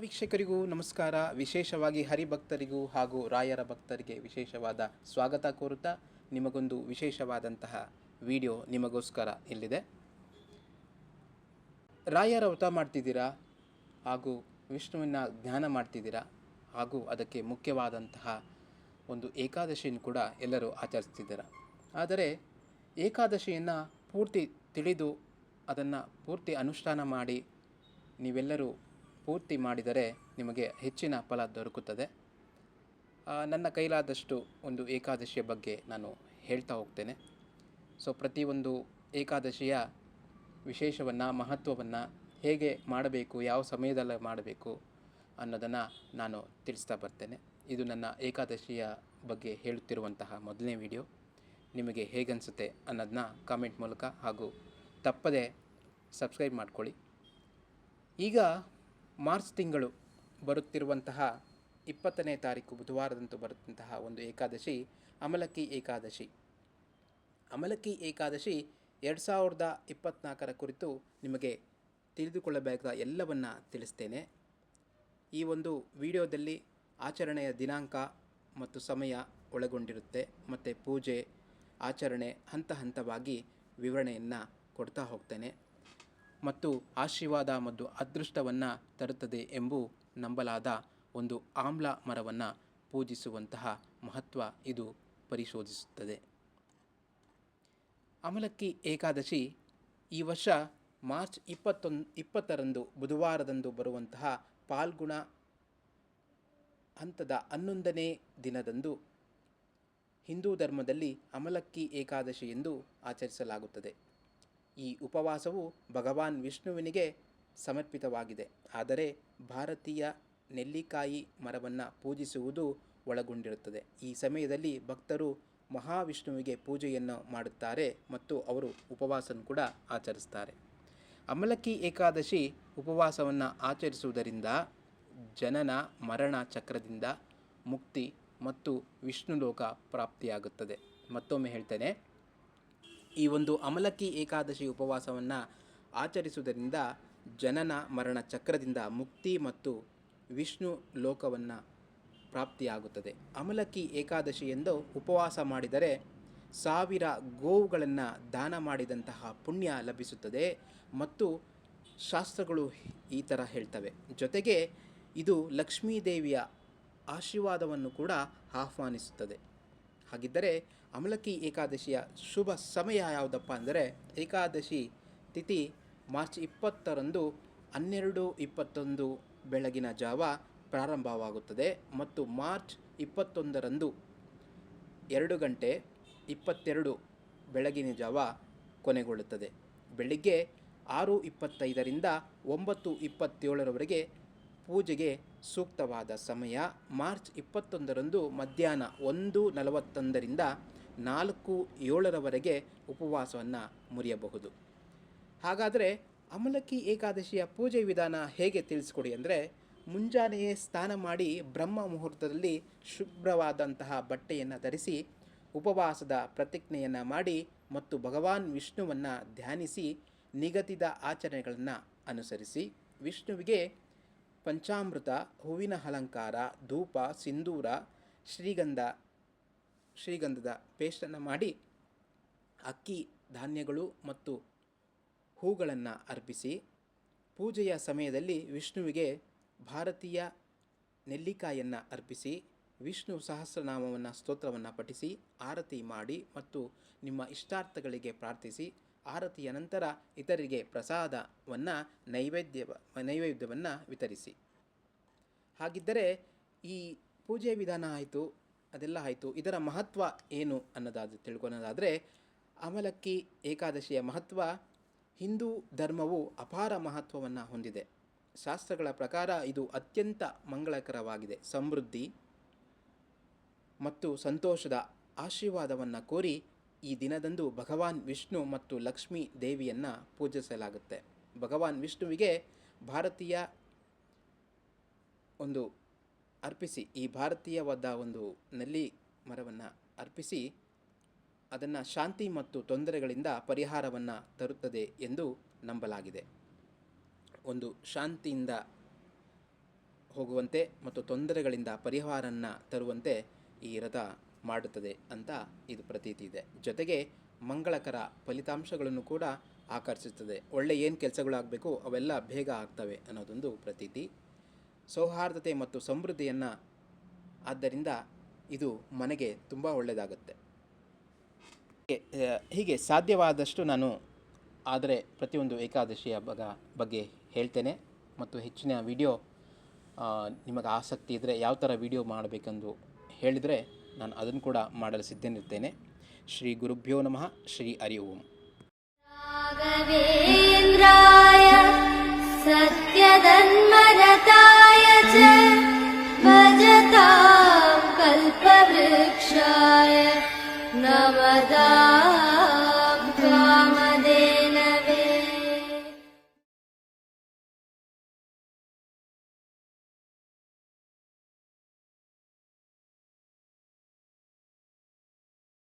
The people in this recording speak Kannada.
ವೀಕ್ಷಕರಿಗೂ ನಮಸ್ಕಾರ. ವಿಶೇಷವಾಗಿ ಹರಿಭಕ್ತರಿಗೂ ಹಾಗೂ ರಾಯರ ಭಕ್ತರಿಗೆ ವಿಶೇಷವಾದ ಸ್ವಾಗತ ಕೋರುತ್ತಾ ನಿಮಗೊಂದು ವಿಶೇಷವಾದಂತಹ ವಿಡಿಯೋ ನಿಮಗೋಸ್ಕರ ಇಲ್ಲಿದೆ. ರಾಯರ ವ್ರತ ಮಾಡ್ತಿದ್ದೀರಾ? ಹಾಗೂ ವಿಷ್ಣುವಿನ ಧ್ಯಾನ ಮಾಡ್ತಿದ್ದೀರಾ? ಹಾಗೂ ಅದಕ್ಕೆ ಮುಖ್ಯವಾದಂತಹ ಒಂದು ಏಕಾದಶಿಯನ್ನು ಕೂಡ ಎಲ್ಲರೂ ಆಚರಿಸ್ತಿದ್ದೀರ? ಆದರೆ ಏಕಾದಶಿಯನ್ನು ಪೂರ್ತಿ ತಿಳಿದು ಅದನ್ನು ಪೂರ್ತಿ ಅನುಷ್ಠಾನ ಮಾಡಿ ನೀವೆಲ್ಲರೂ ಪೂರ್ತಿ ಮಾಡಿದರೆ ನಿಮಗೆ ಹೆಚ್ಚಿನ ಫಲ ದೊರಕುತ್ತದೆ. ನನ್ನ ಕೈಲಾದಷ್ಟು ಒಂದು ಏಕಾದಶಿಯ ಬಗ್ಗೆ ನಾನು ಹೇಳ್ತಾ ಹೋಗ್ತೇನೆ. ಸೊ, ಪ್ರತಿಯೊಂದು ಏಕಾದಶಿಯ ವಿಶೇಷವನ್ನು, ಮಹತ್ವವನ್ನು ಹೇಗೆ ಮಾಡಬೇಕು, ಯಾವ ಸಮಯದಲ್ಲಿ ಮಾಡಬೇಕು ಅನ್ನೋದನ್ನು ನಾನು ತಿಳಿಸ್ತಾ ಬರ್ತೇನೆ. ಇದು ನನ್ನ ಏಕಾದಶಿಯ ಬಗ್ಗೆ ಹೇಳುತ್ತಿರುವಂತಹ ಮೊದಲನೇ ವಿಡಿಯೋ. ನಿಮಗೆ ಹೇಗನ್ಸುತ್ತೆ ಅನ್ನೋದನ್ನ ಕಾಮೆಂಟ್ ಮೂಲಕ ಹಾಗೂ ತಪ್ಪದೆ ಸಬ್ಸ್ಕ್ರೈಬ್ ಮಾಡ್ಕೊಳ್ಳಿ. ಈಗ ಮಾರ್ಚ್ ತಿಂಗಳು ಬರುತ್ತಿರುವಂತಹ ಇಪ್ಪತ್ತನೇ ತಾರೀಕು ಬುಧವಾರದಂದು ಬರುತ್ತಂತಹ ಒಂದು ಏಕಾದಶಿ ಅಮಲಕ್ಕಿ ಏಕಾದಶಿ. ಅಮಲಕ್ಕಿ ಏಕಾದಶಿ ಎರಡು ಸಾವಿರದ ಇಪ್ಪತ್ನಾಲ್ಕರ ಕುರಿತು ನಿಮಗೆ ತಿಳಿದುಕೊಳ್ಳಬೇಕಾದ ಎಲ್ಲವನ್ನು ತಿಳಿಸ್ತೇನೆ. ಈ ಒಂದು ವಿಡಿಯೋದಲ್ಲಿ ಆಚರಣೆಯ ದಿನಾಂಕ ಮತ್ತು ಸಮಯ ಒಳಗೊಂಡಿರುತ್ತೆ. ಮತ್ತು ಪೂಜೆ, ಆಚರಣೆ ಹಂತ ಹಂತವಾಗಿ ವಿವರಣೆಯನ್ನು ಕೊಡ್ತಾ ಹೋಗ್ತೇನೆ. ಮತ್ತು ಆಶೀರ್ವಾದ ಮತ್ತು ಅದೃಷ್ಟವನ್ನು ತರುತ್ತದೆ ಎಂಬು ನಂಬಲಾದ ಒಂದು ಆಮ್ಲ ಮರವನ್ನು ಪೂಜಿಸುವಂತಹ ಮಹತ್ವ ಇದು ಪರಿಶೋಧಿಸುತ್ತದೆ. ಅಮಲಕ್ಕಿ ಏಕಾದಶಿ ಈ ವರ್ಷ ಮಾರ್ಚ್ ಇಪ್ಪತ್ತೊಂದು ಇಪ್ಪತ್ತರಂದು ಬುಧವಾರದಂದು ಬರುವಂತಹ ಪಾಲ್ಗುಣ ಹಂತದ ಹನ್ನೊಂದನೇ ದಿನದಂದು ಹಿಂದೂ ಧರ್ಮದಲ್ಲಿ ಅಮಲಕ್ಕಿ ಏಕಾದಶಿ ಎಂದು ಆಚರಿಸಲಾಗುತ್ತದೆ. ಈ ಉಪವಾಸವು ಭಗವಾನ್ ವಿಷ್ಣುವಿನಿಗೆ ಸಮರ್ಪಿತವಾಗಿದೆ. ಆದರೆ ಭಾರತೀಯ ನೆಲ್ಲಿಕಾಯಿ ಮರವನ್ನು ಪೂಜಿಸುವುದು ಒಳಗೊಂಡಿರುತ್ತದೆ. ಈ ಸಮಯದಲ್ಲಿ ಭಕ್ತರು ಮಹಾವಿಷ್ಣುವಿಗೆ ಪೂಜೆಯನ್ನು ಮಾಡುತ್ತಾರೆ ಮತ್ತು ಅವರು ಉಪವಾಸನ ಕೂಡ ಆಚರಿಸ್ತಾರೆ. ಅಮಲಕ್ಕಿ ಏಕಾದಶಿ ಉಪವಾಸವನ್ನು ಆಚರಿಸುವುದರಿಂದ ಜನನ ಮರಣ ಚಕ್ರದಿಂದ ಮುಕ್ತಿ ಮತ್ತು ವಿಷ್ಣು ಲೋಕ ಪ್ರಾಪ್ತಿಯಾಗುತ್ತದೆ. ಮತ್ತೊಮ್ಮೆ ಹೇಳ್ತೇನೆ ಈ ಒಂದು ಅಮಲಕ್ಕಿ ಏಕಾದಶಿ ಉಪವಾಸವನ್ನು ಆಚರಿಸುವುದರಿಂದ ಜನನ ಮರಣ ಚಕ್ರದಿಂದ ಮುಕ್ತಿ ಮತ್ತು ವಿಷ್ಣು ಲೋಕವನ್ನು ಪ್ರಾಪ್ತಿಯಾಗುತ್ತದೆ. ಅಮಲಕ್ಕಿ ಏಕಾದಶಿ ಎಂದು ಉಪವಾಸ ಮಾಡಿದರೆ ಸಾವಿರ ಗೋವುಗಳನ್ನು ದಾನ ಮಾಡಿದಂತಹ ಪುಣ್ಯ ಲಭಿಸುತ್ತದೆ ಮತ್ತು ಶಾಸ್ತ್ರಗಳು ಈ ಥರ ಹೇಳ್ತವೆ. ಜೊತೆಗೆ ಇದು ಲಕ್ಷ್ಮೀದೇವಿಯ ಆಶೀರ್ವಾದವನ್ನು ಕೂಡ ಆಹ್ವಾನಿಸುತ್ತದೆ. ಹಾಗಿದ್ದರೆ ಅಮಲಕ್ಕಿ ಏಕಾದಶಿಯ ಶುಭ ಸಮಯ ಯಾವುದಪ್ಪ ಅಂದರೆ ಏಕಾದಶಿ ತಿಥಿ ಮಾರ್ಚ್ ಇಪ್ಪತ್ತರಂದು ಹನ್ನೆರಡು ಇಪ್ಪತ್ತೊಂದು ಬೆಳಗಿನ ಜಾವ ಪ್ರಾರಂಭವಾಗುತ್ತದೆ ಮತ್ತು ಮಾರ್ಚ್ ಇಪ್ಪತ್ತೊಂದರಂದು ಎರಡು ಗಂಟೆ ಇಪ್ಪತ್ತೆರಡು ಬೆಳಗಿನ ಜಾವ ಕೊನೆಗೊಳ್ಳುತ್ತದೆ. ಬೆಳಿಗ್ಗೆ ಆರು ಇಪ್ಪತ್ತೈದರಿಂದ ಒಂಬತ್ತು ಇಪ್ಪತ್ತೇಳರವರೆಗೆ ಪೂಜೆಗೆ ಸೂಕ್ತವಾದ ಸಮಯ ಮಾರ್ಚ್ ಇಪ್ಪತ್ತೊಂದರಂದು ಮಧ್ಯಾಹ್ನ ಒಂದು ನಲವತ್ತೊಂದರಿಂದ ನಾಲ್ಕು ಏಳರವರೆಗೆ ಉಪವಾಸವನ್ನು ಮುರಿಯಬಹುದು. ಹಾಗಾದರೆ ಅಮಲಕ್ಕಿ ಏಕಾದಶಿಯ ಪೂಜೆ ವಿಧಾನ ಹೇಗೆ ತಿಳಿಸ್ಕೊಡಿ ಅಂದರೆ, ಮುಂಜಾನೆಯೇ ಸ್ನಾನ ಮಾಡಿ ಬ್ರಹ್ಮ ಮುಹೂರ್ತದಲ್ಲಿ ಶುಭ್ರವಾದಂತಹ ಬಟ್ಟೆಯನ್ನು ಧರಿಸಿ, ಉಪವಾಸದ ಪ್ರತಿಜ್ಞೆಯನ್ನು ಮಾಡಿ ಮತ್ತು ಭಗವಾನ್ ವಿಷ್ಣುವನ್ನು ಧ್ಯಾನಿಸಿ ನಿಗದಿತ ಆಚರಣೆಗಳನ್ನು ಅನುಸರಿಸಿ. ವಿಷ್ಣುವಿಗೆ ಪಂಚಾಮೃತ, ಹೂವಿನ ಅಲಂಕಾರ, ಧೂಪ, ಸಿಂಧೂರ, ಶ್ರೀಗಂಧ ಶ್ರೀಗಂಧದ ಪೇಸ್ಟನ್ನು ಮಾಡಿ ಅಕ್ಕಿ, ಧಾನ್ಯಗಳು ಮತ್ತು ಹೂಗಳನ್ನು ಅರ್ಪಿಸಿ, ಪೂಜೆಯ ಸಮಯದಲ್ಲಿ ವಿಷ್ಣುವಿಗೆ ಭಾರತೀಯ ನೆಲ್ಲಿಕಾಯನ್ನು ಅರ್ಪಿಸಿ, ವಿಷ್ಣು ಸಹಸ್ರನಾಮವನ್ನು ಸ್ತೋತ್ರವನ್ನು ಪಠಿಸಿ, ಆರತಿ ಮಾಡಿ ಮತ್ತು ನಿಮ್ಮ ಇಷ್ಟಾರ್ಥಗಳಿಗೆ ಪ್ರಾರ್ಥಿಸಿ, ಆರತಿಯ ನಂತರ ಇತರಿಗೆ ಪ್ರಸಾದವನ್ನು ನೈವೇದ್ಯ, ನೈವೇದ್ಯವನ್ನು ವಿತರಿಸಿ. ಹಾಗಿದ್ದರೆ ಈ ಪೂಜೆ ವಿಧಾನ ಆಯಿತು. ಅದೆಲ್ಲ ಆಯಿತು. ಇದರ ಮಹತ್ವ ಏನು ಅನ್ನೋದಾದ ತಿಳ್ಕೊಳ್ಳೋದಾದರೆ ಅಮಲಕ್ಕಿ ಏಕಾದಶಿಯ ಮಹತ್ವ ಹಿಂದೂ ಧರ್ಮವು ಅಪಾರ ಮಹತ್ವವನ್ನು ಹೊಂದಿದೆ. ಶಾಸ್ತ್ರಗಳ ಪ್ರಕಾರ ಇದು ಅತ್ಯಂತ ಮಂಗಳಕರವಾಗಿದೆ. ಸಮೃದ್ಧಿ ಮತ್ತು ಸಂತೋಷದ ಆಶೀರ್ವಾದವನ್ನು ಕೋರಿ ಈ ದಿನದಂದು ಭಗವಾನ್ ವಿಷ್ಣು ಮತ್ತು ಲಕ್ಷ್ಮೀ ದೇವಿಯನ್ನು ಪೂಜಿಸಲಾಗುತ್ತೆ. ಭಗವಾನ್ ವಿಷ್ಣುವಿಗೆ ಭಾರತೀಯ ಒಂದು ಅರ್ಪಿಸಿ, ಈ ಭಾರತೀಯವಾದ ಒಂದು ನಲ್ಲಿ ಮರವನ್ನು ಅರ್ಪಿಸಿ, ಅದನ್ನು ಶಾಂತಿ ಮತ್ತು ತೊಂದರೆಗಳಿಂದ ಪರಿಹಾರವನ್ನು ತರುತ್ತದೆ ಎಂದು ನಂಬಲಾಗಿದೆ. ಒಂದು ಶಾಂತಿಯಿಂದ ಹೋಗುವಂತೆ ಮತ್ತು ತೊಂದರೆಗಳಿಂದ ಪರಿಹಾರನ ತರುವಂತೆ ಈ ರಥ ಮಾಡುತ್ತದೆ ಅಂತ ಇದು ಪ್ರತೀತಿ ಇದೆ. ಜೊತೆಗೆ ಮಂಗಳಕರ ಫಲಿತಾಂಶಗಳನ್ನು ಕೂಡ ಆಕರ್ಷಿಸುತ್ತದೆ. ಒಳ್ಳೆ ಏನು ಕೆಲಸಗಳಾಗಬೇಕು ಅವೆಲ್ಲ ಬೇಗ ಆಗ್ತವೆ ಅನ್ನೋದೊಂದು ಪ್ರತೀತಿ. ಸೌಹಾರ್ದತೆ ಮತ್ತು ಸಮೃದ್ಧಿಯನ್ನು ಆದ್ದರಿಂದ ಇದು ಮನೆಗೆ ತುಂಬ ಒಳ್ಳೆಯದಾಗುತ್ತೆ. ಹೀಗೆ, ಸಾಧ್ಯವಾದಷ್ಟು ನಾನು ಆದರೆ ಪ್ರತಿಯೊಂದು ಏಕಾದಶಿಯ ಬಗ ಬಗ್ಗೆ ಹೇಳ್ತೇನೆ ಮತ್ತು ಹೆಚ್ಚಿನ ವಿಡಿಯೋ ನಿಮಗೆ ಆಸಕ್ತಿ ಇದ್ದರೆ ಯಾವ ಥರ ವಿಡಿಯೋ ಮಾಡಬೇಕೆಂದು ಹೇಳಿದರೆ ನಾನು ಅದನ್ನು ಕೂಡ ಮಾಡಲು ಸಿದ್ಧನಿರ್ತೇನೆ. ಶ್ರೀ ಗುರುಭ್ಯೋ ನಮಃ ಶ್ರೀ ಹರಿ ಓಂ. सत्यधन्मरताय च भजतां कल्पवृक्षाय नमदा